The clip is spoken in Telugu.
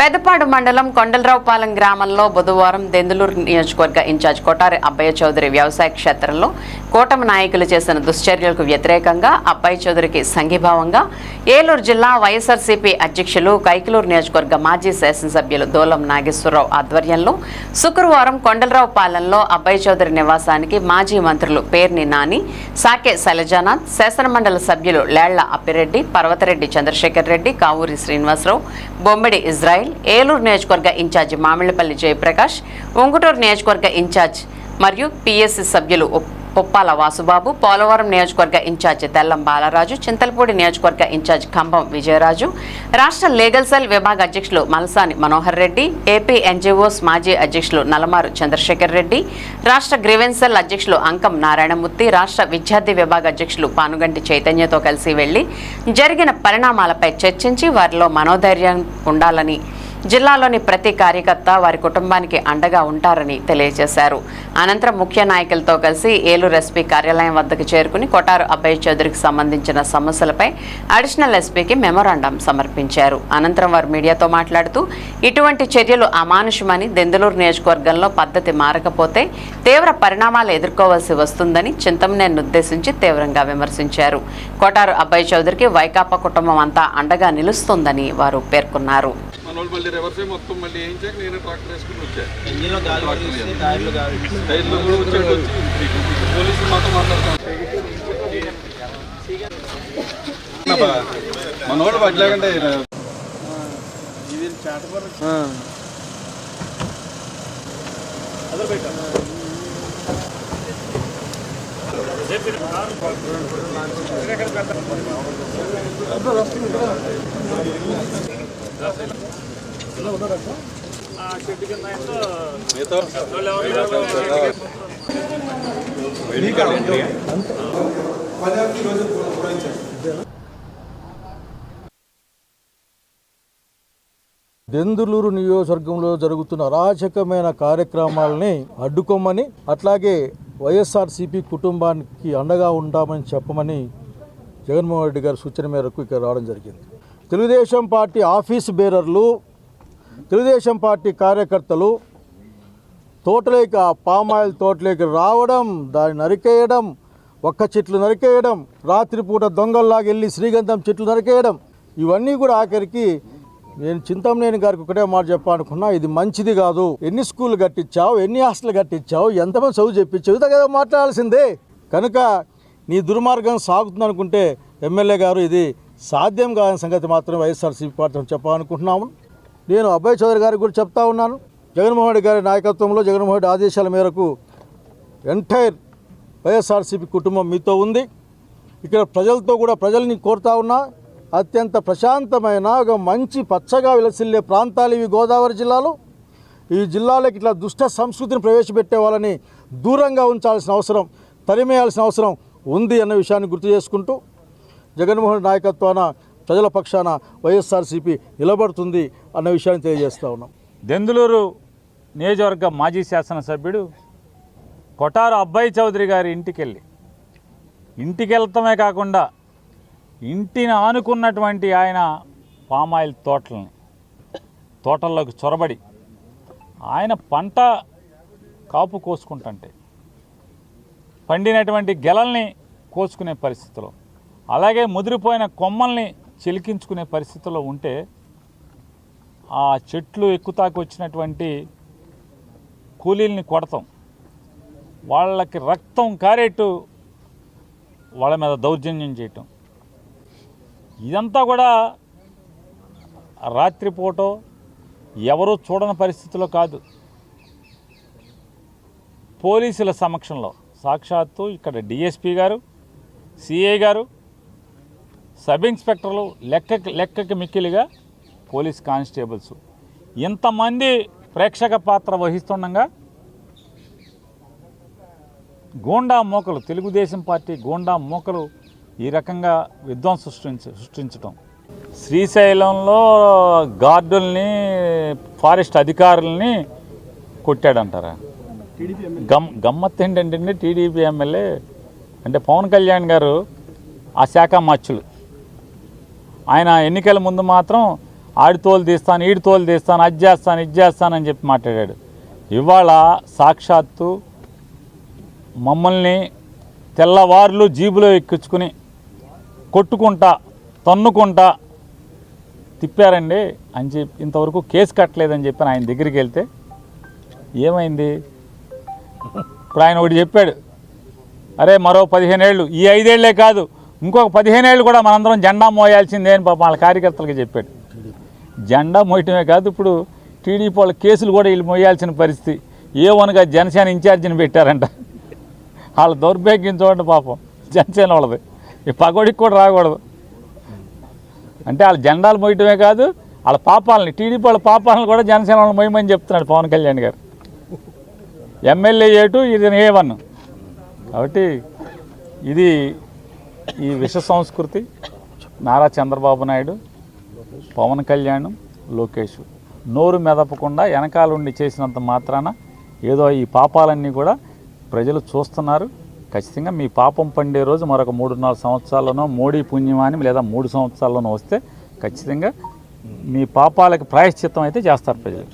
పెద్దపాడు మండలం కొండలరావుపాలెం గ్రామంలో బుధవారం దెందులూరు నియోజకవర్గ ఇన్ఛార్జ్ కొటారి అబ్బయ్య చౌదరి వ్యవసాయ క్షేత్రంలో కూటమి నాయకులు చేసిన దుశ్చర్యలకు వ్యతిరేకంగా అబ్బయ్య చౌదరికి సంఘీభావంగా ఏలూరు జిల్లా వైఎస్ఆర్సీపీ అధ్యక్షులు కైకలూరు నియోజకవర్గ మాజీ శాసనసభ్యులు దోలం నాగేశ్వరరావు ఆధ్వర్యంలో శుక్రవారం కొండలరావుపాలెంలో అబ్బయ్య చౌదరి నివాసానికి మాజీ మంత్రులు పేర్ని నాని సాకే శైలజానాథ్ శాసనమండలి సభ్యులు లేళ్ళ అప్పిరెడ్డి పర్వతరెడ్డి చంద్రశేఖర్ రెడ్డి కావూరి శ్రీనివాసరావు బొమ్మిడి ఇజ్రాయిల్ ఏలూరు నియోజకవర్గ ఇన్ఛార్జి మామిళ్ళపల్లి జయప్రకాష్ ఉంగుటూరు నియోజకవర్గ ఇన్ఛార్జ్ మరియు పిఎస్సి సభ్యులు పుప్పాల వాసుబాబు పోలవరం నియోజకవర్గ ఇన్ఛార్జి తెల్లం బాలరాజు చింతలపూడి నియోజకవర్గ ఇన్ఛార్జ్ ఖంభం విజయరాజు రాష్ట్ర లీగల్ సెల్ విభాగ అధ్యక్షులు మలసాని మనోహర్ రెడ్డి ఏపీ ఎన్జీఓస్ మాజీ అధ్యక్షులు నలమారు చంద్రశేఖర్ రెడ్డి రాష్ట్ర గ్రీవెన్స్ సెల్ అధ్యక్షులు అంకం నారాయణమూర్తి రాష్ట్ర విద్యార్థి విభాగ అధ్యక్షులు పానుగంటి చైతన్యతో కలిసి వెళ్ళి జరిగిన పరిణామాలపై చర్చించి వారిలో మనోధైర్యం ఉండాలని జిల్లాలోని ప్రతి కార్యకర్త వారి కుటుంబానికి అండగా ఉంటారని తెలియజేశారు. అనంతరం ముఖ్య నాయకులతో కలిసి ఏలూరు ఎస్పీ కార్యాలయం వద్దకు చేరుకుని కొటారు అభయ్ చౌదరికి సంబంధించిన సమస్యలపై అడిషనల్ ఎస్పీకి మెమోరాండం సమర్పించారు. అనంతరం వారు మీడియాతో మాట్లాడుతూ ఇటువంటి చర్యలు అమానుషమని దెందులూరు నియోజకవర్గంలో పద్ధతి మారకపోతే తీవ్ర పరిణామాలు ఎదుర్కోవాల్సి వస్తుందని చింతమనేని ఉద్దేశించి తీవ్రంగా విమర్శించారు. కొటారు అబ్బాయి చౌదరికి వైకాపా కుటుంబం అంతా అండగా నిలుస్తుందని వారు పేర్కొన్నారు. మనోళ్ళు మళ్ళీ రివర్స్ మొత్తం మళ్ళీ వేయించాక నేనే ట్రాక్టర్ వేసుకుని వచ్చా. ఇంజిన్లో గాలి పడేసి టైర్లు కూడా వచ్చాక వచ్చి పోలీసులు మాత్రం మాట్లాడతాం మనోళ్ళు పట్టలేకంటే మిగతా దెందులూరు నియోజకవర్గంలో జరుగుతున్న అరాచకమైన కార్యక్రమాలని అడ్డుకోమని అట్లాగే వైఎస్ఆర్సీపీ కుటుంబానికి అండగా ఉంటామని చెప్పమని జగన్మోహన్ రెడ్డి గారి సూచన మేరకు ఇక్కడ రావడం జరిగింది. తెలుగుదేశం పార్టీ ఆఫీస్ బేరర్లు తెలుగుదేశం పార్టీ కార్యకర్తలు తోటలేక పామాయిల్ తోటలోకి రావడం దాన్ని నరికేయడం ఒక్క చెట్లు నరికేయడం రాత్రిపూట దొంగల్లాగా వెళ్ళి శ్రీగంధం చెట్లు నరికేయడం ఇవన్నీ కూడా ఆఖరికి నేను చింతమనేని గారికి ఒకటే మాట చెప్పాలనుకున్నా ఇది మంచిది కాదు. ఎన్ని స్కూల్ కట్టించావు ఎన్ని హాస్టల్ కట్టించావు ఎంతమంది చదువు చెప్పించావు ఇదే కదా మాట్లాడాల్సిందే. కనుక నీ దుర్మార్గం సాగుతుంది అనుకుంటే ఎమ్మెల్యే గారు ఇది సాధ్యం కాని సంగతి మాత్రం వైఎస్ఆర్సీపీ పార్టీ చెప్పాలనుకుంటున్నాము. నేను అబ్బాయి చౌదరి గారికి కూడా చెప్తా ఉన్నాను. జగన్మోహన్ రెడ్డి గారి నాయకత్వంలో జగన్మోహన్ రెడ్డి ఆదేశాల మేరకు ఎంటైర్ వైఎస్ఆర్సీపీ కుటుంబం మీతో ఉంది. ఇక్కడ ప్రజలతో కూడా ప్రజల్ని కోరుతా ఉన్నా అత్యంత ప్రశాంతమైన ఒక మంచి పచ్చగా విలసిల్లే ప్రాంతాలు ఇవి గోదావరి జిల్లాలో. ఈ జిల్లాలోకి ఇట్లా దుష్ట సంస్కృతిని ప్రవేశపెట్టే వాళ్ళని దూరంగా ఉంచాల్సిన అవసరం తరిమేయాల్సిన అవసరం ఉంది అన్న విషయాన్ని గుర్తు చేసుకుంటూ జగన్మోహన్ నాయకత్వాన ప్రజల పక్షాన వైఎస్ఆర్సీపీ నిలబడుతుంది అన్న విషయాన్ని తెలియజేస్తూ ఉన్నాం. దెందులూరు నియోజకవర్గ మాజీ శాసనసభ్యుడు కొటారు అబ్బాయి చౌదరి గారి ఇంటికి వెళ్ళి ఇంటికి వెళ్తామే కాకుండా ఇంటిని ఆనుకున్నటువంటి ఆయన పామాయిల్ తోటలని తోటల్లోకి చొరబడి ఆయన పంట కాపు కోసుకుంటుంటే పండినటువంటి గెలల్ని కోసుకునే పరిస్థితిలో అలాగే ముదిరిపోయిన కొమ్మల్ని చిలికించుకునే పరిస్థితిలో ఉంటే ఆ చెట్లు ఎక్కుతాకు వచ్చినటువంటి కూలీల్ని కొడతాం. వాళ్ళకి రక్తం కారేట్టు వాళ్ళ మీద దౌర్జన్యం చేయటం. ఇదంతా కూడా రాత్రిపూట ఎవరూ చూడని పరిస్థితిలో కాదు. పోలీసుల సమక్షంలో సాక్షాత్తు ఇక్కడ డిఎస్పి గారు సిఐ గారు సబ్ ఇన్స్పెక్టర్లు లెక్కకి లెక్కకి మిక్కిలిగా పోలీస్ కానిస్టేబుల్స్. ఇంతమంది ప్రేక్షక పాత్ర వహిస్తుండగా గోండా మోకలు తెలుగుదేశం పార్టీ గోండా మోకలు ఈ రకంగా విధ్వంసం సృష్టించ సృష్టించటం. శ్రీశైలంలో గార్డుల్ని ఫారెస్ట్ అధికారుల్ని కొట్టాడంటారా? గమ్ గమ్మత్ ఏంటంటే టీడీపీ ఎమ్మెల్యే అంటే పవన్ కళ్యాణ్ గారు ఆ శాఖ మచ్చులు ఆయన ఎన్నికల ముందు మాత్రం ఆడి తోలు తీస్తాను ఈడి తోలు తీస్తాను అది చేస్తాను ఇది చేస్తానని చెప్పి మాట్లాడాడు. ఇవాళ సాక్షాత్తు మమ్మల్ని తెల్లవారులు జీబులో ఎక్కించుకుని కొట్టుకుంటా తన్నుకుంటా తిప్పారండి అని చెప్పి ఇంతవరకు కేసు కట్టలేదని చెప్పి ఆయన దగ్గరికి వెళ్తే ఏమైంది? ఇప్పుడు ఆయన ఒకటి చెప్పాడు అరే మరో పదిహేను ఏళ్ళు ఈ ఐదేళ్ళే కాదు ఇంకొక పదిహేను ఏళ్ళు కూడా మనందరం జెండా మోయాల్సిందే అని పాపం వాళ్ళ కార్యకర్తలకి చెప్పాడు. జెండా మోయటమే కాదు ఇప్పుడు టీడీపీ వాళ్ళ కేసులు కూడా వీళ్ళు మోయాల్సిన పరిస్థితి. ఏ వనగా జనసేన ఇన్ఛార్జిని పెట్టారంట. వాళ్ళ దౌర్భాగ్యం చూడండి పాపం జనసేన వాళ్ళది. ఈ పగోడికి కూడా రాకూడదు. అంటే వాళ్ళ జెండాలు మోయటమే కాదు వాళ్ళ పాపాలని టీడీపీ వాళ్ళ పాపాలను కూడా జనసేన వాళ్ళు మోయమని చెప్తున్నాడు పవన్ కళ్యాణ్ గారు. ఎమ్మెల్యే ఏటు ఇది ఏ వన్. కాబట్టి ఇది ఈ విష సంస్కృతి నారా చంద్రబాబు నాయుడు పవన్ కళ్యాణ్ లోకేష్. నోరు మెదపకుండా వెనకాలండి చేసినంత మాత్రాన ఏదో ఈ పాపాలన్నీ కూడా ప్రజలు చూస్తున్నారు. ఖచ్చితంగా మీ పాపం పండే రోజు మరొక మూడు నాలుగు సంవత్సరాల్లోనో మోడీ పుణ్యమాని లేదా మూడు సంవత్సరాల్లోనో వస్తే ఖచ్చితంగా మీ పాపాలకు ప్రాయశ్చిత్తం అయితే చేస్తారు ప్రజలు.